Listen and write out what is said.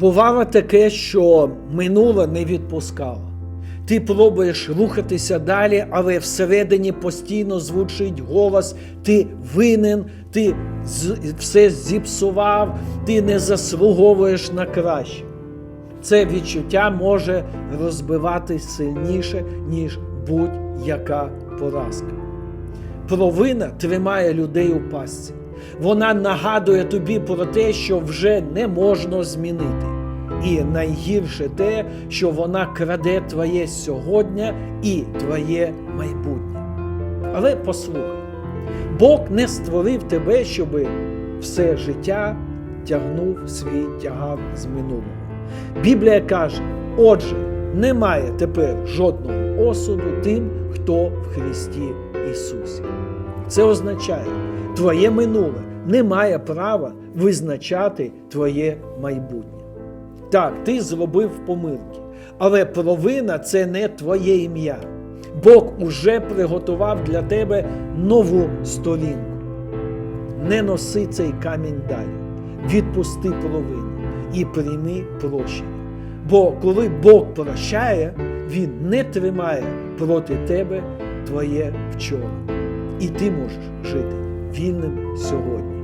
Бувало таке, що минуле не відпускало. Ти пробуєш рухатися далі, але всередині постійно звучить голос: ти винен, ти все зіпсував, ти не заслуговуєш на краще. Це відчуття може розбивати сильніше, ніж будь-яка поразка. Провина тримає людей у пастці. Вона нагадує тобі про те, що вже не можна змінити. І найгірше те, що вона краде твоє сьогодні і твоє майбутнє. Але послухай, Бог не створив тебе, щоб все життя тягнув свій тягар з минулого. Біблія каже: отже, немає тепер жодного осуду тим, хто в Христі Ісусі. Це означає, твоє минуле не має права визначати твоє майбутнє. Так, ти зробив помилки, але провина це не твоє ім'я. Бог уже приготував для тебе нову сторінку. Не носи цей камінь далі, відпусти провину і прийми прощення. Бо коли Бог прощає, Він не тримає проти тебе твоє вчора. І ти можеш жити вільним сьогодні.